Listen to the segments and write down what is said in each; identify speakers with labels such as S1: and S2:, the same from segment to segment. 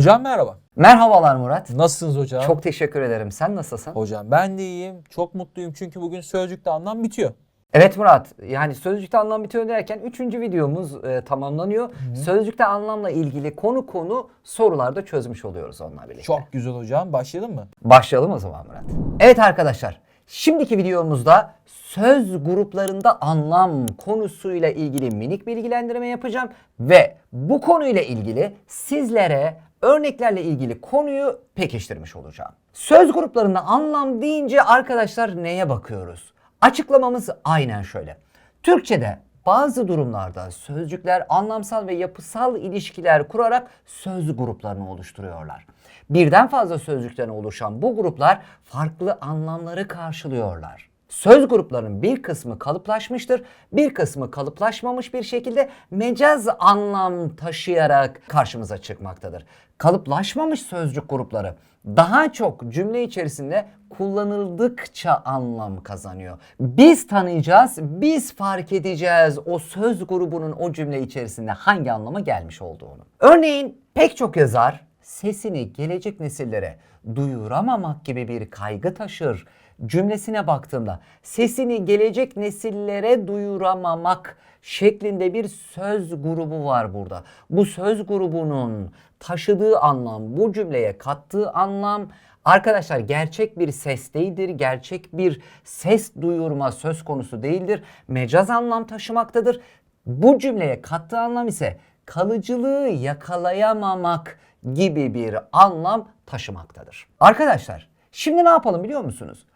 S1: Hocam merhaba.
S2: Merhabalar Murat.
S1: Nasılsınız hocam?
S2: Çok teşekkür ederim. Sen nasılsın?
S1: Hocam ben de iyiyim. Çok mutluyum çünkü bugün sözcükte anlam bitiyor.
S2: Evet Murat. Yani sözcükte anlam bitiyor derken üçüncü videomuz e, tamamlanıyor. Sözcükte anlamla ilgili konu konu sorularda çözmüş oluyoruz onunla birlikte.
S1: Çok güzel hocam. Başlayalım mı?
S2: Başlayalım o zaman Murat. Evet arkadaşlar. Şimdiki videomuzda söz gruplarında anlam konusuyla ilgili minik bilgilendirme yapacağım ve bu konuyla ilgili sizlere örneklerle ilgili konuyu pekiştirmiş olacağım. Söz gruplarında anlam deyince arkadaşlar neye bakıyoruz? Açıklamamız aynen şöyle. Türkçede bazı durumlarda sözcükler anlamsal ve yapısal ilişkiler kurarak söz gruplarını oluşturuyorlar. Birden fazla sözcükten oluşan bu gruplar farklı anlamları karşılıyorlar. Söz gruplarının bir kısmı kalıplaşmıştır, bir kısmı kalıplaşmamış bir şekilde mecaz anlam taşıyarak karşımıza çıkmaktadır. Kalıplaşmamış sözcük grupları daha çok cümle içerisinde kullanıldıkça anlam kazanıyor. Biz tanıyacağız, biz fark edeceğiz o söz grubunun o cümle içerisinde hangi anlama gelmiş olduğunu. Örneğin pek çok yazar sesini gelecek nesillere duyuramamak gibi bir kaygı taşır. Cümlesine baktığımda sesini gelecek nesillere duyuramamak şeklinde bir söz grubu var burada. Bu söz grubunun taşıdığı anlam, bu cümleye kattığı anlam arkadaşlar gerçek bir ses değildir. Gerçek bir ses duyurma söz konusu değildir. Mecaz anlam taşımaktadır. Bu cümleye kattığı anlam ise kalıcılığı yakalayamamak gibi bir anlam taşımaktadır. Arkadaşlar şimdi ne yapalım biliyor musunuz?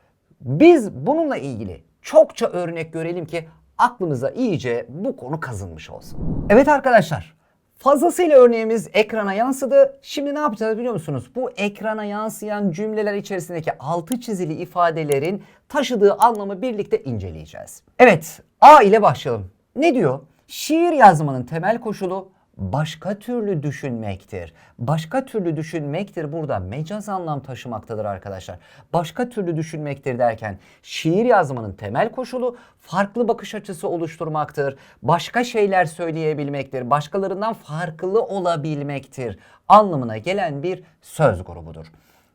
S2: Biz bununla ilgili çokça örnek görelim ki aklımıza iyice bu konu kazınmış olsun. Evet arkadaşlar fazlasıyla örneğimiz ekrana yansıdı. Şimdi ne yapacağız biliyor musunuz? Bu ekrana yansıyan cümleler içerisindeki altı çizili ifadelerin taşıdığı anlamı birlikte inceleyeceğiz. Evet A ile başlayalım. Ne diyor? Şiir yazmanın temel koşulu başka türlü düşünmektir. Başka türlü düşünmektir burada mecaz anlam taşımaktadır arkadaşlar. Başka türlü düşünmektir derken şiir yazmanın temel koşulu farklı bakış açısı oluşturmaktır. Başka şeyler söyleyebilmektir. Başkalarından farklı olabilmektir anlamına gelen bir söz grubudur.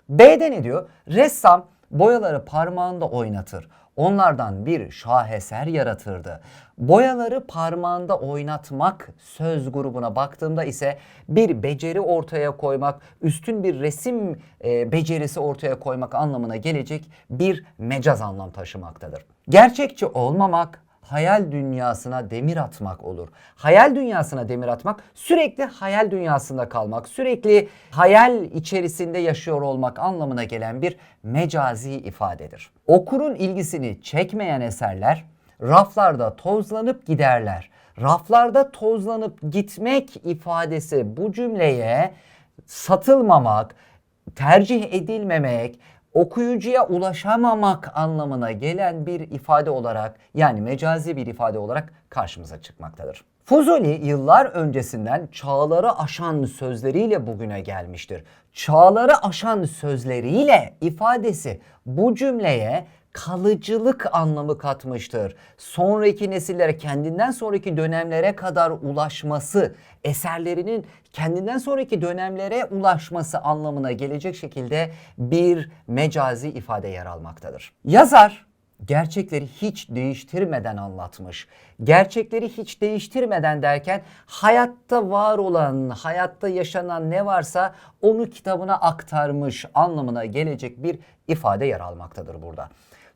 S2: B'de ne diyor? Ressam boyaları parmağında oynatır. Onlardan bir şaheser yaratırdı. Boyaları parmağında oynatmak söz grubuna baktığımda ise bir beceri ortaya koymak, üstün bir resim e, becerisi ortaya koymak anlamına gelecek bir mecaz anlam taşımaktadır. Gerçekçi olmamak, hayal dünyasına demir atmak olur. Hayal dünyasına demir atmak sürekli hayal dünyasında kalmak, sürekli hayal içerisinde yaşıyor olmak anlamına gelen bir mecazi ifadedir. Okurun ilgisini çekmeyen eserler raflarda tozlanıp giderler. Raflarda tozlanıp gitmek ifadesi bu cümleye satılmamak, tercih edilmemek, okuyucuya ulaşamamak anlamına gelen bir ifade olarak yani mecazi bir ifade olarak karşımıza çıkmaktadır. Fuzuli yıllar öncesinden çağları aşan sözleriyle bugüne gelmiştir. Çağları aşan sözleriyle ifadesi bu cümleye kalıcılık anlamı katmıştır. Sonraki nesillere, kendinden sonraki dönemlere kadar ulaşması, eserlerinin kendinden sonraki dönemlere ulaşması anlamına gelecek şekilde bir mecazi ifade yer almaktadır. Yazar gerçekleri hiç değiştirmeden anlatmış. Gerçekleri hiç değiştirmeden derken hayatta var olan, hayatta yaşanan ne varsa onu kitabına aktarmış anlamına gelecek bir ifade yer almaktadır burada.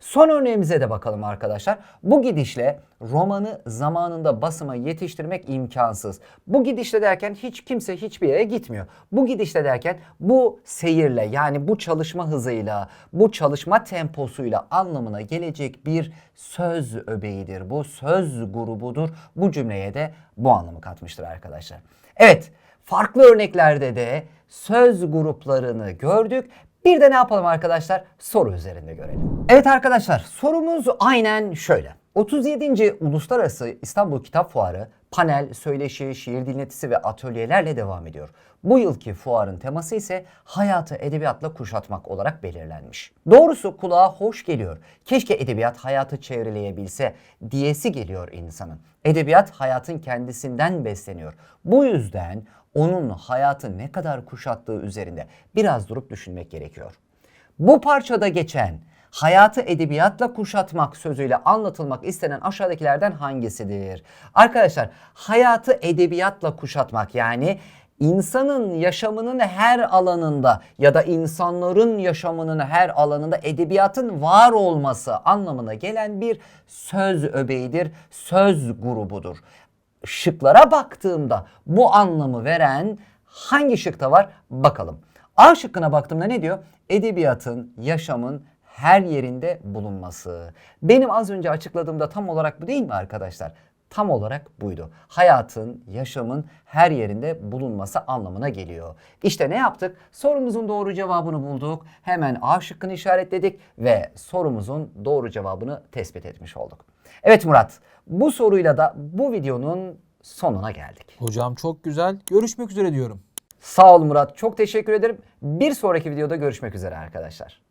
S2: Son örneğimize de bakalım arkadaşlar. Bu gidişle romanı zamanında basıma yetiştirmek imkansız. Bu gidişle derken hiç kimse hiçbir yere gitmiyor. Bu gidişle derken bu seyirle yani bu çalışma hızıyla, bu çalışma temposuyla anlamına gelecek bir söz öbeğidir. Bu söz grubudur. Bu cümleye de bu anlamı katmıştır arkadaşlar. Evet, farklı örneklerde de söz gruplarını gördük. Bir de ne yapalım arkadaşlar? Soru üzerinde görelim. Evet arkadaşlar sorumuz aynen şöyle. 37. Uluslararası İstanbul Kitap Fuarı panel, söyleşi, şiir dinletisi ve atölyelerle devam ediyor. Bu yılki fuarın teması ise hayatı edebiyatla kuşatmak olarak belirlenmiş. Doğrusu kulağa hoş geliyor. Keşke edebiyat hayatı çevreleyebilse diyesi geliyor insanın. Edebiyat hayatın kendisinden besleniyor. Bu yüzden onun hayatı ne kadar kuşattığı üzerinde biraz durup düşünmek gerekiyor. Bu parçada geçen hayatı edebiyatla kuşatmak sözüyle anlatılmak istenen aşağıdakilerden hangisidir? Arkadaşlar hayatı edebiyatla kuşatmak yani insanın yaşamının her alanında ya da insanların yaşamının her alanında edebiyatın var olması anlamına gelen bir söz öbeğidir, söz grubudur. Şıklara baktığımda bu anlamı veren hangi şıkta var bakalım. A şıkkına baktığımda ne diyor? Edebiyatın, yaşamın her yerinde bulunması. Benim az önce açıkladığımda tam olarak bu değil mi arkadaşlar? Tam olarak buydu. Hayatın, yaşamın her yerinde bulunması anlamına geliyor. İşte ne yaptık? Sorumuzun doğru cevabını bulduk. Hemen A şıkkını işaretledik ve sorumuzun doğru cevabını tespit etmiş olduk. Evet Murat, bu soruyla da bu videonun sonuna geldik.
S1: Hocam çok güzel. Görüşmek üzere diyorum.
S2: Sağ ol Murat, çok teşekkür ederim. Bir sonraki videoda görüşmek üzere arkadaşlar.